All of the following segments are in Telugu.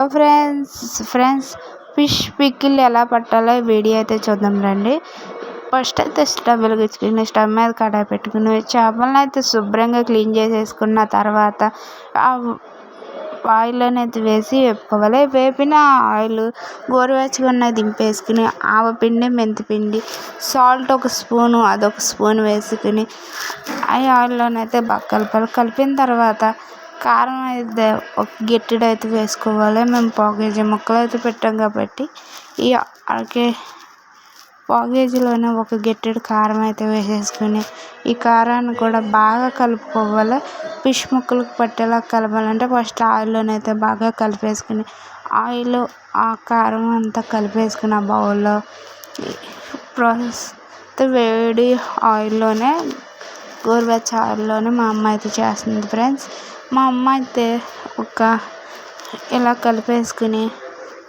ఫ్రెండ్స్ ఫ్రెండ్స్ ఫిష్ పికిల్ ఎలా పట్టాలో వీడియో అయితే చూద్దాం రండి. ఫస్ట్ అయితే స్టవ్ వెలిగించుకుని స్టవ్ మీద కడాయి పెట్టుకుని చేపలను అయితే శుభ్రంగా క్లీన్ చేసేసుకున్న తర్వాత ఆయిల్ అనేది వేసి వేపుకోవాలి. వేపిన ఆయిల్ గోరువెచ్చగా దింపేసుకుని ఆవపిండి మెంతిపిండి సాల్ట్ ఒక స్పూను అదొక స్పూన్ వేసుకుని ఆ ఆయిల్లోనైతే బాగా కలపాలి. కలిపిన తర్వాత కారం అయితే ఒక గిట్టెడు అయితే వేసుకోవాలి. మేము పావు కేజీ ముక్కలు అయితే పెట్టాం కాబట్టి ఈ అరకే పావు కేజీలోనే ఒక గిట్టెడు కారం అయితే వేసేసుకుని ఈ కారాన్ని కూడా బాగా కలుపుకోవాలి. ఫిష్ ముక్కలకు పట్టేలా కలపాలంటే ఫస్ట్ ఆయిల్లోనైతే బాగా కలిపేసుకుని ఆయిల్ ఆ కారం అంతా కలిపేసుకుని ఆ బౌల్లో ప్రాసెస్ వేడి ఆయిల్లోనే గోరువెచ్చ ఆయిల్లోనే మా అమ్మ అయితే చేస్తుంది ఫ్రెండ్స్. మా అమ్మ అయితే ఒక ఇలా కలిపేసుకుని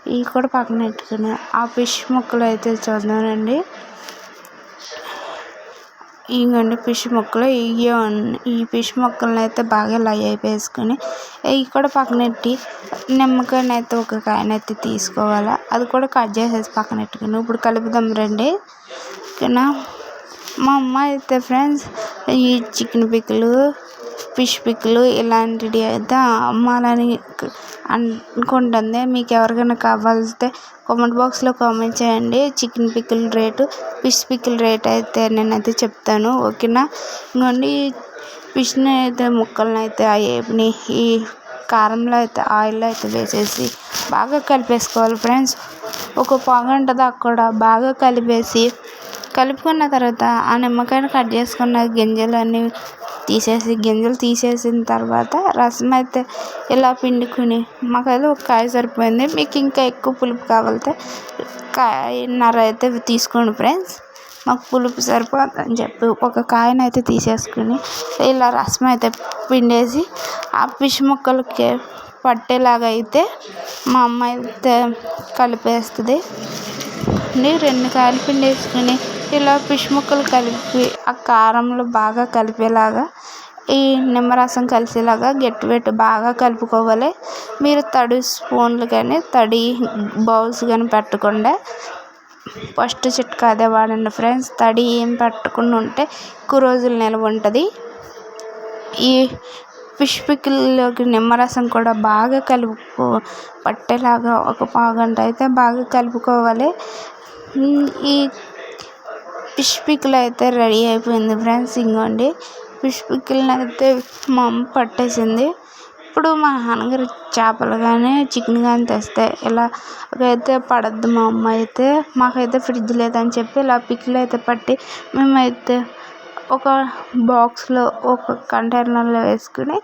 ఇవి కూడా పక్కన పెట్టుకుని ఆ ఫిష్ ముక్కలు అయితే చూద్దామండి. ఇవ్వండి ఫిష్ ముక్కలు. ఇవే ఈ ఫిష్ ముక్కలను అయితే బాగా లై వేసుకుని ఇవి కూడా పక్కన పెట్టి నిమ్మకాయని అయితే ఒక కాయనైతే తీసుకోవాలి. అది కూడా కట్ చేసేసి పక్కన పెట్టుకుని ఇప్పుడు కలుపుదాం రండి. ఓకేనా? మా అమ్మ అయితే ఫ్రెండ్స్ ఈ చికెన్ పిక్కలు ఫిష్ పిక్లు ఇలాంటివి అయితే అమ్మాలని అనుకుంటుంది. మీకు ఎవరికైనా కావాల్సితే కామెంట్ బాక్స్లో కామెంట్ చేయండి. Chicken pickle rate fish pickle rate అయితే నేనైతే చెప్తాను. ఓకేనా? ఇంకోండి ఫిష్ని అయితే ముక్కలను అయితే వేపుని ఈ కారంలో అయితే ఆయిల్లో అయితే వేసేసి బాగా కలిపేసుకోవాలి ఫ్రెండ్స్. ఒక పొగంట దాకా కూడా బాగా కలిపేసి కలుపుకున్న తర్వాత ఆ నిమ్మకాయని కట్ చేసుకున్న గింజలన్నీ తీసేసి గింజలు తీసేసిన తర్వాత రసం అయితే ఇలా పిండుకుని మాకైతే ఒక కాయ సరిపోయింది. మీకు ఇంకా ఎక్కువ పులుపు కావాలంటే కాయన్నర అయితే తీసుకోండి ఫ్రెండ్స్. మాకు పులుపు సరిపోతుందని చెప్పి ఒక కాయను అయితే తీసేసుకుని ఇలా రసం అయితే పిండేసి ఆ ఫిష్ ముక్కలకి పట్టేలాగా అయితే మా అమ్మ అయితే కలిపేస్తుంది. రెండు కాయలు పిండి వేసుకుని ఇలా ఫిష్ ముక్కలు కలిపి ఆ కారంలో బాగా కలిపేలాగా ఈ నిమ్మరసం కలిసేలాగా గట్టి పెట్టి బాగా కలుపుకోవాలి. మీరు తడి స్పూన్లు కానీ తడి బౌల్స్ కానీ పెట్టకుండా ఫస్ట్ చిట్కా అదే వాడండి ఫ్రెండ్స్. తడి ఏం పెట్టకుండా ఉంటే ఎక్కువ రోజులు నిల్వ ఉంటుంది. ఈ ఫిష్ పిక్కిల్లోకి నిమ్మరసం కూడా బాగా కలుపుకో పట్టేలాగా ఒక పావుగంట అయితే బాగా కలుపుకోవాలి. ఈ ఫిష్ పికిల్ అయితే రెడీ అయిపోయింది ఫ్రెండ్స్. ఇంకోండి ఫిష్ పికిల్ని అయితే మా అమ్మ పట్టేసింది. ఇప్పుడు మా నాన్నగారు చేపలు కానీ చికెన్ కానీ తెస్తే ఇలా అయితే పడద్దు మా అమ్మ అయితే. మాకైతే ఫ్రిడ్జ్ లేదని చెప్పి ఇలా పికిల్ అయితే పట్టి మేమైతే ఒక బాక్స్లో ఒక కంటైనర్లో వేసుకుని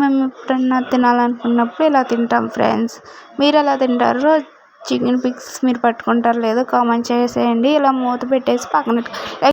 మేము ఎప్పుడన్నా తినాలనుకున్నప్పుడు ఇలా తింటాం ఫ్రెండ్స్. మీరు ఎలా తింటారో? చికెన్ పిక్స్ మీరు పట్టుకుంటారో లేదో కామెంట్ చేసేయండి. ఇలా మూత పెట్టేసి పక్కన